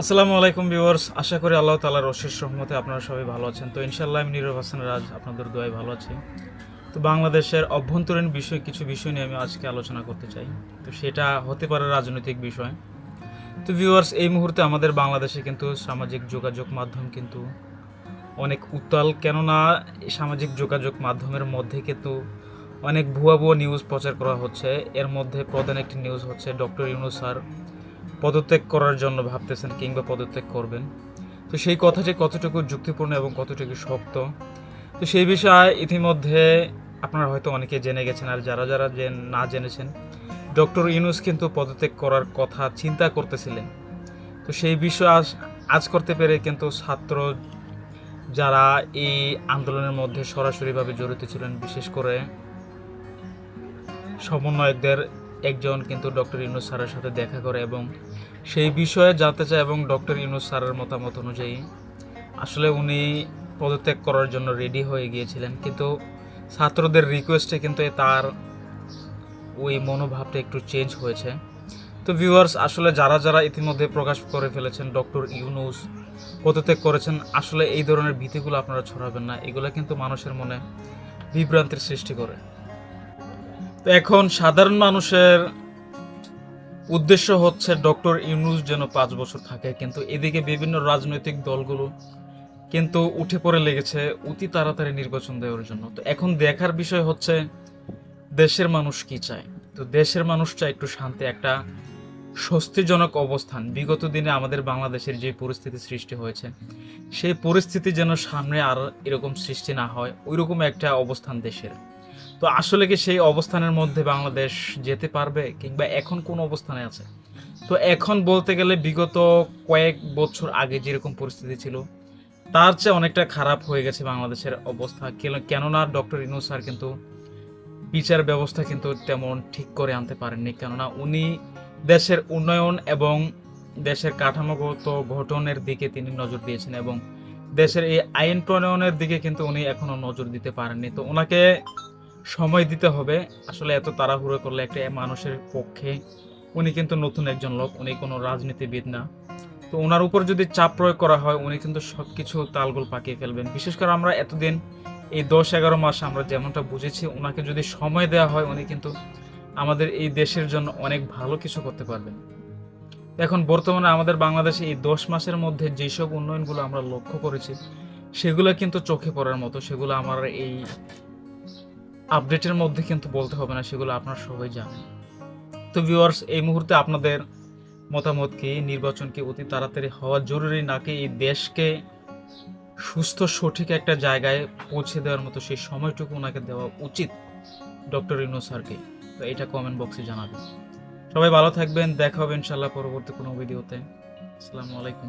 আসসালামু আলাইকুম ভিউয়ার্স, আশা করি আল্লাহ তালার অশেষ রহমতে আপনারা সবাই ভালো আছেন। তো ইনশাল্লাহ আমি নীরব হাসান রাজ, আপনাদের দোয়ায় ভালো আছি। তো বাংলাদেশের অভ্যন্তরীণ বিষয়, কিছু বিষয় নিয়ে আমি আজকে আলোচনা করতে চাই। তো সেটা হতে পারে রাজনৈতিক বিষয়। তো ভিউয়ার্স, এই মুহূর্তে আমাদের বাংলাদেশে কিন্তু সামাজিক যোগাযোগ মাধ্যম কিন্তু অনেক উত্তাল। কেননা সামাজিক যোগাযোগ মাধ্যমের মধ্যে কিন্তু অনেক ভুয়া ভুয়া নিউজ প্রচার করা হচ্ছে। এর মধ্যে প্রধান একটি নিউজ হচ্ছে ডক্টর ইউনুস স্যার। পদত্যাগ করার জন্য ভাবতেছেন কিংবা পদত্যাগ করবেন। তো সেই কথাটি কতটুকু যুক্তিপূর্ণ এবং কতটুকু শক্ত, তো সেই বিষয়ে ইতিমধ্যে আপনারা হয়তো অনেকে জেনে গেছেন আর যারা যারা যে না জেনেছেন, ডক্টর ইউনুস কিন্তু পদত্যাগ করার কথা চিন্তা করতেছিলেন। তো সেই বিষয় আজ আজ করতে পেরে কিন্তু ছাত্র যারা এই আন্দোলনের মধ্যে সরাসরিভাবে জড়িত ছিলেন, বিশেষ করে সমন্বয়কদের একজন কিন্তু ডক্টর ইউনুস স্যারের সাথে দেখা করে এবং সেই বিষয়ে জানতে চায় এবং ডক্টর ইউনুস স্যারের মতামত অনুযায়ী আসলে উনি পদত্যাগ করার জন্য রেডি হয়ে গিয়েছিলেন। কিন্তু ছাত্রদের রিকোয়েস্টে কিন্তু তার ওই মনোভাবটা একটু চেঞ্জ হয়েছে। তো ভিউয়ার্স আসলে যারা যারা ইতিমধ্যে প্রকাশ করে ফেলেছেন ডক্টর ইউনুস, পদত্যাগ করেছেন, আসলে এই ধরনের ভীতিগুলো আপনারা ছড়াবেন না। এগুলো কিন্তু মানুষের মনে বিভ্রান্তির সৃষ্টি করে। তো এখন সাধারণ মানুষের উদ্দেশ্য হচ্ছে ডক্টর ইউনুস যেন পাঁচ বছর থাকে। কিন্তু এদিকে বিভিন্ন রাজনৈতিক দলগুলো কিন্তু উঠে পড়ে লেগেছে অতি তাড়াতাড়ি নির্বাচন দেওয়ার জন্য। তো এখন দেখার বিষয় হচ্ছে দেশের মানুষ কি চায়? তো দেশের মানুষ চায় একটু শান্তি, একটা স্বস্তিজনক অবস্থান। বিগত দিনে আমাদের বাংলাদেশের যে পরিস্থিতি সৃষ্টি হয়েছে, সেই পরিস্থিতি যেন সামনে আর এরকম সৃষ্টি না হয়, ওইরকম একটা অবস্থান দেশের। তো আসলে কি সেই অবস্থানের মধ্যে বাংলাদেশ যেতে পারবে কিংবা এখন কোন অবস্থানে আছে? তো এখন বলতে গেলে বিগত কয়েক বছর আগে যেরকম পরিস্থিতি ছিল, তার চেয়ে অনেকটা খারাপ হয়ে গেছে বাংলাদেশের অবস্থা। কেন- কেননা ডক্টর ইনু স্যার কিন্তু বিচার ব্যবস্থা কিন্তু তেমন ঠিক করে আনতে পারেননি। কেননা উনি দেশের উন্নয়ন এবং দেশের কাঠামোগত গঠনের দিকে তিনি নজর দিয়েছেন এবং দেশের এই আইন প্রণয়নের দিকে কিন্তু উনি এখনও নজর দিতে পারেননি। তো ওনাকে সময় দিতে হবে। আসলে এত তাড়াহুড়ো করলে একটা মানুষের পক্ষে উনি কিন্তু নতুন একজন লোক, উনি কোনো রাজনীতিবিদ না। তো ওনার উপর যদি চাপ প্রয়োগ করা হয়, উনি কিন্তু সব কিছু তালগোল পাকিয়ে ফেলবেন। বিশেষ করে আমরা এতদিন এই দশ, এগারো মাস আমরা যেমনটা বুঝেছি ওনাকে যদি সময় দেওয়া হয়, উনি কিন্তু আমাদের এই দেশের জন্য অনেক ভালো কিছু করতে পারবেন। এখন বর্তমানে আমাদের বাংলাদেশে এই দশ মাসের মধ্যে যেসব উন্নয়নগুলো আমরা লক্ষ্য করেছি, সেগুলো কিন্তু চোখে পড়ার মতো, সেগুলো আমার এই আপডেটের মধ্যে কিন্তু বলতে হবে না, সেগুলো আপনারা সবাই জানেন। তো ভিউয়ার্স এই মুহূর্তে আপনাদের মতামত কি? নির্বাচন কি অতি তাড়াতাড়ি হওয়া জরুরি, নাকি এই দেশকে সুস্থ, সঠিক একটা জায়গায় পৌঁছে দেওয়ার মতো সেই সময়টুকু ওনাকে দেওয়া উচিত? ডক্টর ইনো স্যারকে। তো এটা কমেন্ট বক্সে জানাবেন। সবাই ভালো থাকবেন, দেখা হবে ইনশাল্লাহ পরবর্তী কোনো ভিডিওতে। আসসালামু আলাইকুম।